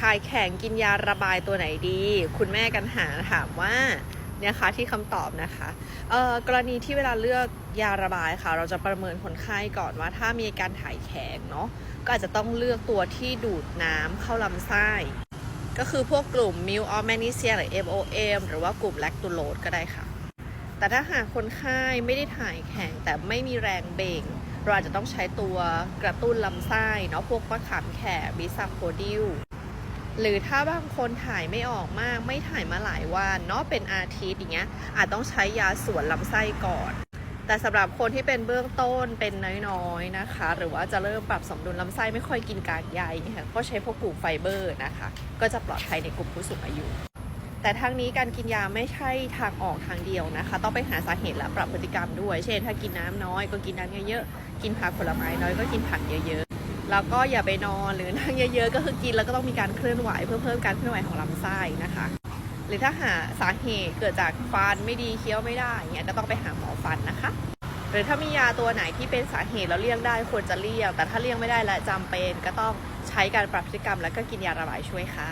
ถ่ายแข็งกินยาระบายตัวไหนดี คุณแม่กันหาถามว่าเนี่ยคะที่คำตอบนะคะเอ่อกรณีที่เวลาเลือกยาระบายค่ะ เราจะประเมินคนไข้ก่อนว่าถ้ามีอาการถ่ายแข็งเนาะก็อาจจะต้องเลือกตัวที่ดูดน้ำเข้าลำไส้ ก็คือพวกกลุ่ม m i l of magnesia หรือ MOM หรือว่ากลุ่ม lactulose ก็ได้ค่ะ แต่ถ้าหากคนไข้ไม่ได้ถ่ายแข็งแต่ไม่มีแรงเบ่งเราอาจจะต้องใช้ตัวกระตุ้นลำไส้เนาะพวกมะขามแขกบิซัมโพดิล หรือถ้าบางคนถ่ายไม่ออกมาก ไม่ถ่ายมาหลายวันเนาะเป็นอาทิตย์อย่างเงี้ยอาจต้องใช้ยาสวนลำไส้ก่อน แต่สำหรับคนที่เป็นเบื้องต้นเป็นน้อยๆนะคะ หรือว่าจะเริ่มปรับสมดุลลำไส้ไม่ค่อยกินกากใยนี่ยก็ใช้พวกกลุ่มไฟเบอร์นะคะ ก็จะปลอดภัยในกลุ่มผู้สูงอายุแต่ทางนี้การกินยาไม่ใช่ทางออกทางเดียวนะคะ ต้องไปหาสาเหตุและปรับพฤติกรรมด้วย เช่น ถ้ากินน้ำน้อยก็กินน้ำเยอะๆ กินผักผลไม้น้อยก็กินผักเยอะๆ แล้วก็อย่าไปนอนหรือนั่งเยอะๆ ก็คือกินแล้วก็ต้องมีการเคลื่อนไหวเพื่อเพิ่มการเคลื่อนไหวของลำไส้นะคะ หรือถ้าหาสาเหตุเกิดจากฟันไม่ดีเคี้ยวไม่ได้เงี้ยก็ต้องไปหาหมอฟันนะคะ หรือถ้ามียาตัวไหนที่เป็นสาเหตุแล้วเลี่ยงได้ควรจะเลี่ยง แต่ถ้าเลี่ยงไม่ได้และจำเป็นก็ต้องใช้การปรับพฤติกรรม แล้วก็กินยาระบายช่วยค่ะ